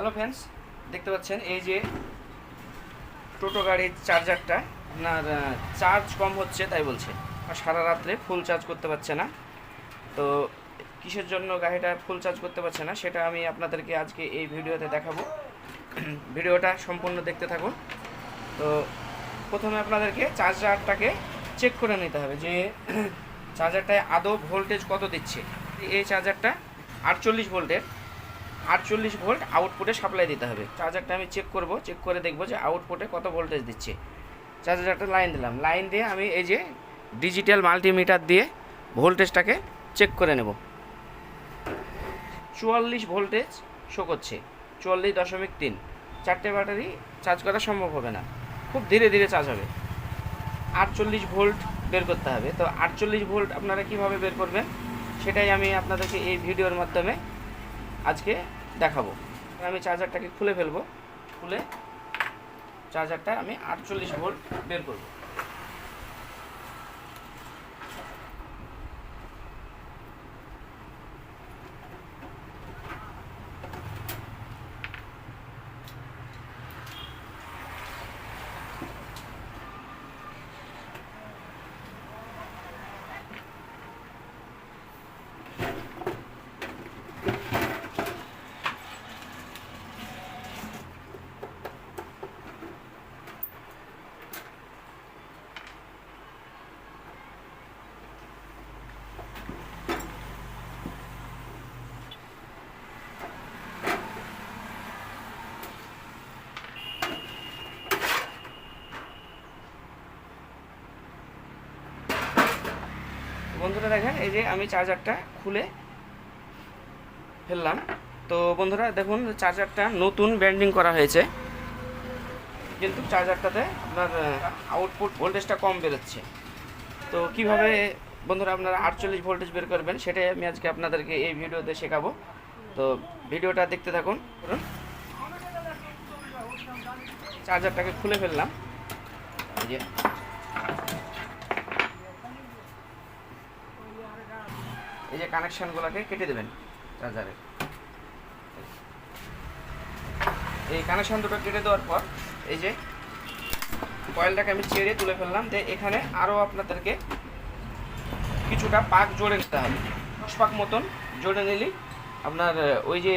Hello friends দেখতে পাচ্ছেন এই যে টোটো গাড়ির চার্জারটা আপনার চার্জ কম হচ্ছে, তাই বলছে। আর সারা রাত্রে ফুল চার্জ করতে পারছে না। তো কিসের জন্য গাড়িটা ফুল চার্জ করতে পারছে না, সেটা আমি আপনাদেরকে আজকে এই ভিডিওতে দেখাবো। ভিডিওটা সম্পূর্ণ দেখতে থাকুন। তো প্রথমে আপনাদেরকে চার্জারটাকে চেক করে নিতে হবে যে চার্জারটায় আদৌ ভোল্টেজ কত দিচ্ছে। এই চার্জারটা আটচল্লিশ ভোল্টের আটচল্লিশ ভোল্ট আউটপুটে সাপ্লাই দিতে হবে। চার্জারটা আমি চেক করব চেক করে দেখব যে আউটপুটে কত ভোল্টেজ দিচ্ছে। চার্জারটা লাইন দিলাম। লাইন দিয়ে আমি এই যে ডিজিটাল মাল্টিমিটার দিয়ে ভোল্টেজটাকে চেক করে নেব। চুয়াল্লিশ ভোল্টেজ শো করছে। চুয়াল্লিশ দশমিক তিন। চারটে ব্যাটারি চার্জ করা সম্ভব হবে না। খুব ধীরে ধীরে চার্জ হবে। আটচল্লিশ ভোল্ট বের করতে হবে। তো আটচল্লিশ ভোল্ট আপনারা কীভাবে বের করবেন? সেটাই আমি আপনাদেরকে এই ভিডিওর মাধ্যমে আজকে দেখাবো। আমি চার্জারটাকে খুলে ফেলব। খুলে চার্জারটা আমি আটচল্লিশ ভোল্ট বের করব। বন্ধুরা দেখেন, এই যে আমি চার্জারটা খুলে ফেললাম। তো বন্ধুরা দেখুন চার্জারটা নতুন ব্যান্ডিং করা হয়েছে। কিন্তু চার্জারটাতে আপনার আউটপুট ভোল্টেজটা কম বেরোচ্ছে। তো কীভাবে বন্ধুরা আপনারা আটচল্লিশ ভোল্টেজ বের করবেন, সেটাই আমি আজকে আপনাদেরকে এই ভিডিওতে শেখাবো। তো ভিডিওটা দেখতে থাকুন। চার্জারটাকে খুলে ফেললাম। যে এই যে কানেকশানগুলোকে কেটে দেবেন চার্জারে এই কানেকশান দুটো কেটে দেওয়ার পর এই যে কয়েলটাকে আমি ছেড়ে তুলে ফেললাম যে এখানে আরও আপনাদেরকে কিছুটা পাক জোড়ে নিতে হবে। দশ পাক মতন জোড়ে নিলেই আপনার ওই যে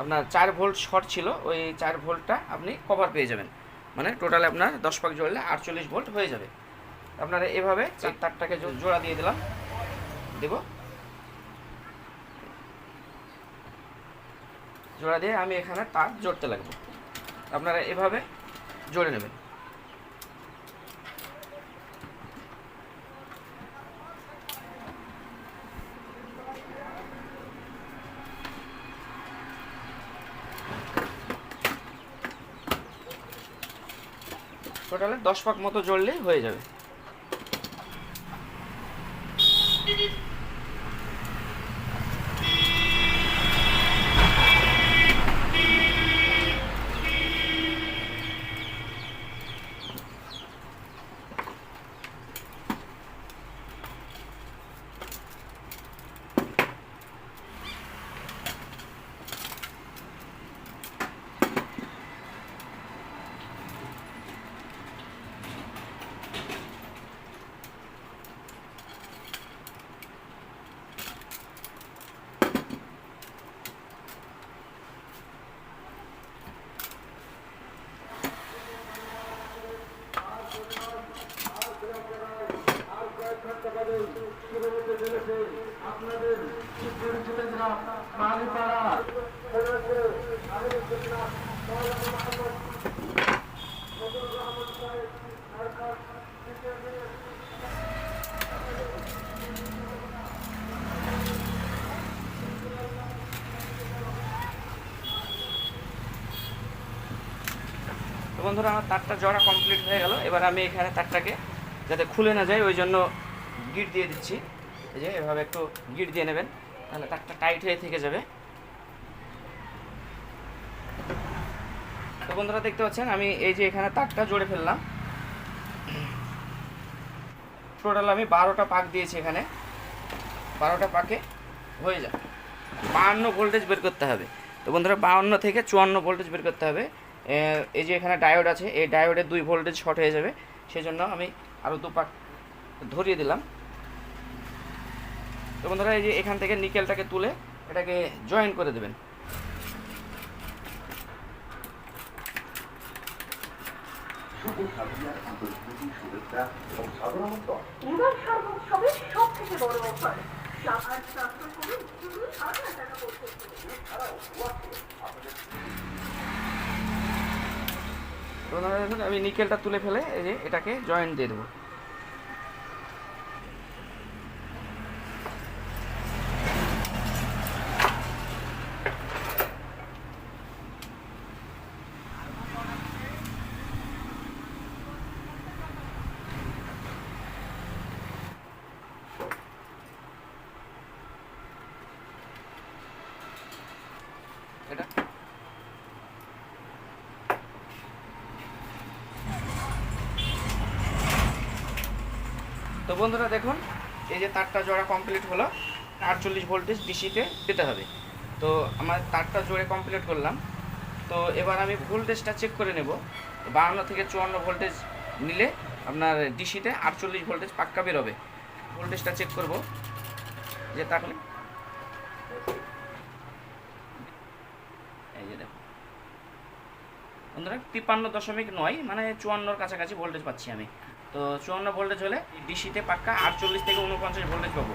আপনার চার ভোল্ট শর্ট ছিল, ওই চার ভোল্টটা আপনি কভার পেয়ে যাবেন। মানে টোটাল আপনার দশ পাক জোড়লে আটচল্লিশ ভোল্ট হয়ে যাবে। আপনারা এভাবে চার তারটাকে জোড়া দিয়ে দিলাম। দেবো। জোড়া দিয়ে আমি এখানে তার জড়তে লাগবো। আপনারা এভাবে জোড়ে নেবেন। টোটালে দশ পাক মতো জড়লেই হয়ে যাবে। বন্ধুরা, আমার তারটা জড়া কমপ্লিট হয়ে গেল। এবার আমি এখানে তারটাকে যাতে খুলে না যায়, ওই জন্য গিট দিয়ে দিচ্ছি। এই যে, এভাবে একটু গিট দিয়ে নেবেন। তাহলে তারটা টাইট হয়ে থেকে যাবে। তো বন্ধুরা দেখতে পাচ্ছেন, আমি এই যে এখানে তারটা জোড়ে ফেললাম। টোটাল আমি বারোটা পাক দিয়েছি এখানে। বারোটা পাকে হয়ে যাবে বাহান্ন ভোল্টেজ বের করতে হবে। তো বন্ধুরা বাউন্ন থেকে চুয়ান্ন ভোল্টেজ বের করতে হবে। এই যে এখানে ডায়োড আছে, এই ডায়োডের দুই ভোল্টেজ শর্ট হয়ে যাবে। সেজন্য আমি আরও দু পাক ধরিয়ে দিলাম। তো বন্ধুরা, এই যে এখান থেকে নিকেলটাকে তুলে এটাকে জয়েন করে দেবেন। আমি নিকেলটা তুলে ফেলে, এই যে এটাকে জয়েন দিয়ে দেবো এটা তো বন্ধুরা দেখুন, এই যে তারটা জোড়া কমপ্লিট হলো, আটচল্লিশ ভোল্টেজ ডিসিতে দিতে হবে। তো আমার তারটা জোড়ে কমপ্লিট করলাম। তো এবার আমি ভোল্টেজটা চেক করে নেব। বাহান্ন থেকে চুয়ান্ন ভোল্টেজ নিলে আপনার ডিসিতে আটচল্লিশ ভোল্টেজ পাক্কা বেরোবে। ভোল্টেজটা চেক করব। যে তাহলে এই বন্ধুরা, তিপ্পান্ন দশমিক নয় মানে চুয়ান্নর কাছাকাছি ভোল্টেজ পাচ্ছি আমি। তো চুয়ান্ন ভোল্টেজ হলে ডিসিতে পাক্কা আটচল্লিশ থেকে উনপঞ্চাশ ভোল্টেজ পাবো।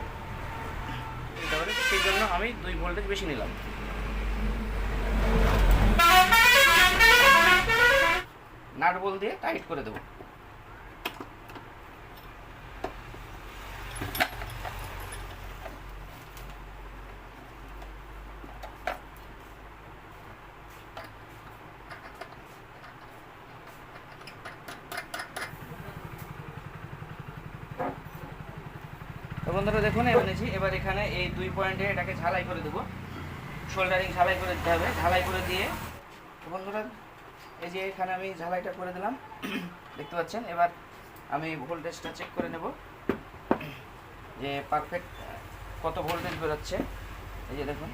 সেই জন্য আমি দুই ভোল্টেজ বেশি নিলাম। নাট বল দিয়ে টাইট করে দেবো। তো বন্ধুরা দেখুন এনেছি এবার এখানে এই দুই পয়েন্টে এটাকে ঝালাই করে দেবো। শোল্ডারিং ঝালাই করে দিতে হবে। ঝালাই করে দিয়ে, তো বন্ধুরা, এই যে এখানে আমি ঝালাইটা করে দিলাম, দেখতে পাচ্ছেন? এবার আমি ভোল্টেজটা চেক করে নেব, যে পারফেক্ট কত ভোল্টেজ বেরোচ্ছে। এই যে দেখুন,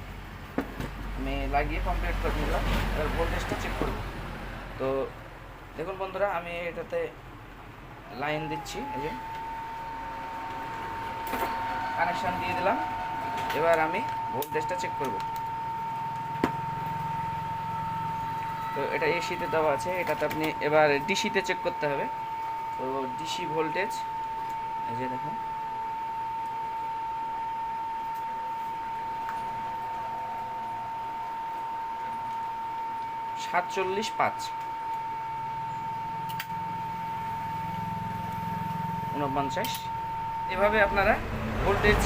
আমি লাগিয়ে কমপ্লিট করে নিলাম। এবার ভোল্টেজটা চেক করব। তো দেখুন বন্ধুরা, আমি এটাতে লাইন দিচ্ছি, এই যে। কানেকশন দিয়ে দিলাম। এবার আমি ভোল্টেজটা চেক করব। তো এটা এসিতে দেওয়া আছে, এটাতে আপনি এবার ডিসিতে চেক করতে হবে। তো ডিসি ভোল্টেজ এই যে দেখুন। সাতচল্লিশ পাঁচ। উনপঞ্চাশ। এভাবে আপনারা ভোল্টেজ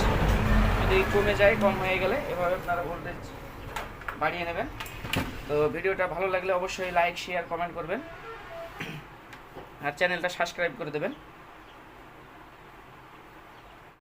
যদি কমে যায়, কম হয়ে গেলে এভাবে আপনারা ভোল্টেজ বাড়িয়ে নেবেন। তো ভিডিওটা ভালো লাগলে অবশ্যই লাইক শেয়ার কমেন্ট করবেন। আর চ্যানেলটা সাবস্ক্রাইব করে দেবেন।